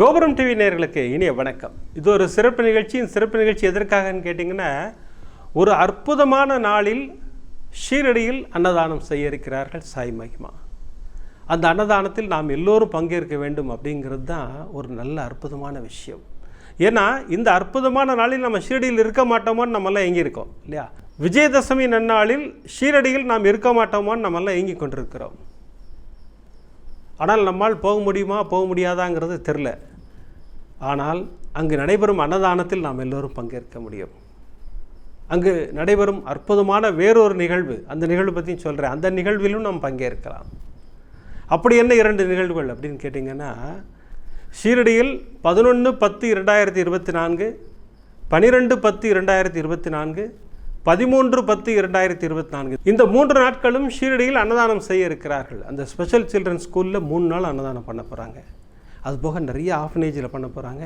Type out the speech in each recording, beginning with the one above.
கோபுரம் டிவி நேர்களுக்கு இனிய வணக்கம். இது ஒரு சிறப்பு நிகழ்ச்சி. இந்த சிறப்பு நிகழ்ச்சி எதற்காகன்னு கேட்டிங்கன்னா ஒரு அற்புதமான நாளில் ஷீரடியில் அன்னதானம் செய்ய இருக்கிறார்கள் சாய் மகிமா. அந்த அன்னதானத்தில் நாம் எல்லோரும் பங்கேற்க வேண்டும் அப்படிங்கிறது தான் ஒரு நல்ல அற்புதமான விஷயம். ஏன்னா இந்த அற்புதமான நாளில் நம்ம ஷீரடியில் இருக்க மாட்டோமோன்னு நம்மெல்லாம் எங்கே இருக்கோம் இல்லையா? விஜயதசமி நன்னாளில் ஷீரடியில் நாம் இருக்க மாட்டோமோன்னு நம்மெல்லாம் ஏங்கி கொண்டிருக்கிறோம். ஆனால் நம்மால் போக முடியுமா? போக முடியாதாங்கிறது தெரில. ஆனால் அங்கு நடைபெறும் அன்னதானத்தில் நாம் எல்லோரும் பங்கேற்க முடியும். அங்கு நடைபெறும் அற்புதமான வேறொரு நிகழ்வு அந்த நிகழ்வு பற்றியும் சொல்கிறேன் அந்த நிகழ்விலும் நாம் பங்கேற்கலாம். அப்படி என்ன இரண்டு நிகழ்வுகள் அப்படின்னு கேட்டிங்கன்னா ஷீரடியில் பதினொன்று பத்து இரண்டாயிரத்தி இருபத்தி நான்கு பனிரெண்டு பத்து இரண்டாயிரத்தி இருபத்தி நான்கு பதிமூன்று பத்து இரண்டாயிரத்தி இருபத்தி நான்கு. இந்த மூன்று நாட்களும் ஷீரடியில் அன்னதானம் செய்ய இருக்கிறார்கள். அந்த ஸ்பெஷல் சில்ட்ரன் ஸ்கூலில் மூணு நாள் அன்னதானம் பண்ண போகிறாங்க அதுபோக நிறைய ஆஃபனேஜில் பண்ண போகிறாங்க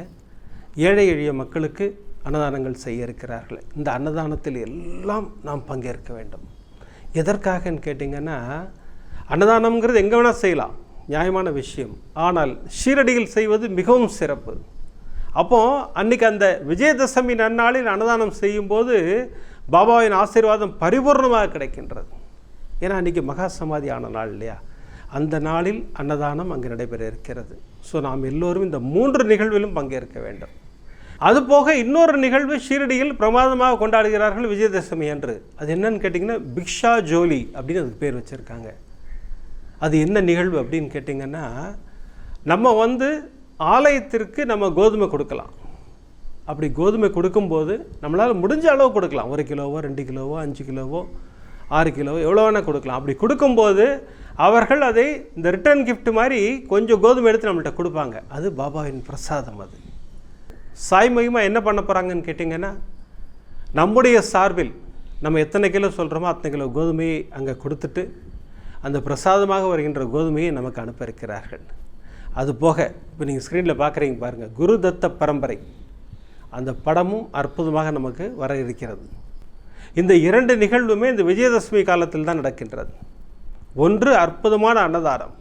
ஏழை எளிய மக்களுக்கு அன்னதானங்கள் செய்ய இருக்கிறார்கள். இந்த அன்னதானத்தில் எல்லாம் நாம் பங்கேற்க வேண்டும். எதற்காகன்னு கேட்டிங்கன்னா அன்னதானம்ங்கிறது எங்கே வேணால் செய்யலாம். நியாயமான விஷயம். ஆனால் ஷீரடியில் செய்வது மிகவும் சிறப்பு. அப்போது அன்னைக்கு அந்த விஜயதசமி நன்னாளில் அன்னதானம் செய்யும்போது பாபாவின் ஆசீர்வாதம் பரிபூர்ணமாக கிடைக்கின்றது. ஏன்னா அன்றைக்கி மகா சமாதி ஆன நாள் இல்லையா? அந்த நாளில் அன்னதானம் அங்கு நடைபெற இருக்கிறது. ஸோ நாம் எல்லோரும் இந்த மூன்று நிகழ்விலும் பங்கேற்க வேண்டும். அதுபோக இன்னொரு நிகழ்வு ஷீரடியில் பிரமாதமாக கொண்டாடுகிறார்கள் விஜயதசமி என்று அது என்னன்னு கேட்டிங்கன்னா பிக்ஷா ஜோலி அப்படின்னு அதுக்கு பேர் வச்சுருக்காங்க. அது என்ன நிகழ்வு அப்படின்னு கேட்டிங்கன்னா நம்ம வந்து ஆலயத்திற்கு நம்ம கோதுமை கொடுக்கலாம். அப்படி கோதுமை கொடுக்கும்போது நம்மளால் முடிஞ்ச அளவு கொடுக்கலாம். ஒரு கிலோவோ ரெண்டு கிலோவோ அஞ்சு கிலோவோ ஆறு கிலோவோ எவ்வளோ வேணால் கொடுக்கலாம். அப்படி கொடுக்கும்போது அவர்கள் அதை இந்த ரிட்டர்ன் கிஃப்ட் மாதிரி கொஞ்சம் கோதுமை எடுத்து நம்மள்கிட்ட கொடுப்பாங்க. அது பாபாவின் பிரசாதம் அது. சாய் மகிமா என்ன பண்ண போகிறாங்கன்னு கேட்டிங்கன்னா நம்முடைய சார்பில் நம்ம எத்தனை கிலோ சொல்கிறோமோ அத்தனை கிலோ கோதுமையை அங்கே கொடுத்துட்டு அந்த பிரசாதமாக வருகின்ற கோதுமையை நமக்கு அனுப்ப இருக்கிறார்கள். அது போக இப்போ நீங்கள் ஸ்க்ரீனில் பார்க்குறீங்க பாருங்கள் குரு தத்த பரம்பரை. அந்த படமும் அற்புதமாக நமக்கு வர இருக்கிறது. இந்த இரண்டு நிகழ்வுமே இந்த விஜயதசமி காலத்தில் தான் நடக்கின்றது. ஒன்று அற்புதமான அன்னதானம்.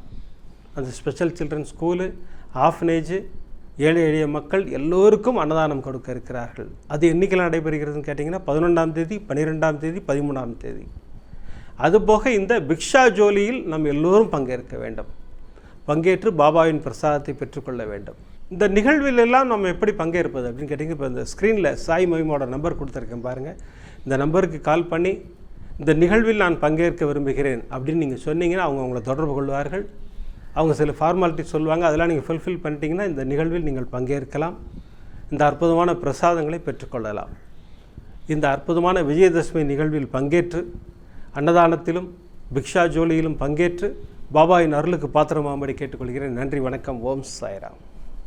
அந்த ஸ்பெஷல் சில்ட்ரன் ஸ்கூலு ஆஃபனேஜு ஏழை எளிய மக்கள் எல்லோருக்கும் அன்னதானம் கொடுக்க இருக்கிறார்கள். அது எண்ணிக்கையில் நடைபெறுகிறதுன்னு கேட்டிங்கன்னா பதினொன்றாம் தேதி பன்னிரெண்டாம் தேதி பதிமூணாம் தேதி. அதுபோக இந்த பிக்ஷா ஜோலியில் நாம் எல்லோரும் பங்கேற்க வேண்டும். பங்கேற்று பாபாவின் பிரசாதத்தை பெற்றுக்கொள்ள வேண்டும். இந்த நிகழ்வில் எல்லாம் நம்ம எப்படி பங்கேற்பது அப்படின்னு கேட்டிங்க. இப்போ இந்த ஸ்க்ரீனில் சாய் மொய்மோட நம்பர் கொடுத்துருக்கேன் பாருங்கள் இந்த நம்பருக்கு கால் பண்ணி இந்த நிகழ்வில் நான் பங்கேற்க விரும்புகிறேன் அப்படின்னு நீங்கள் சொன்னீங்கன்னா அவங்க உங்களை தொடர்பு கொள்வார்கள். அவங்க சில ஃபார்மாலிட்டி சொல்லுவாங்க. அதெல்லாம் நீங்கள் ஃபுல்ஃபில் பண்ணிட்டீங்கன்னா இந்த நிகழ்வில் நீங்கள் பங்கேற்கலாம். இந்த அற்புதமான பிரசாதங்களை பெற்றுக்கொள்ளலாம். இந்த அற்புதமான விஜயதசமி நிகழ்வில் பங்கேற்று அன்னதானத்திலும் பிக்ஷா ஜோலியிலும் பங்கேற்று பாபாவின் அருளுக்கு பாத்திரமாம்படி கேட்டுக்கொள்கிறேன். நன்றி வணக்கம். ஓம் சாய்ராம்.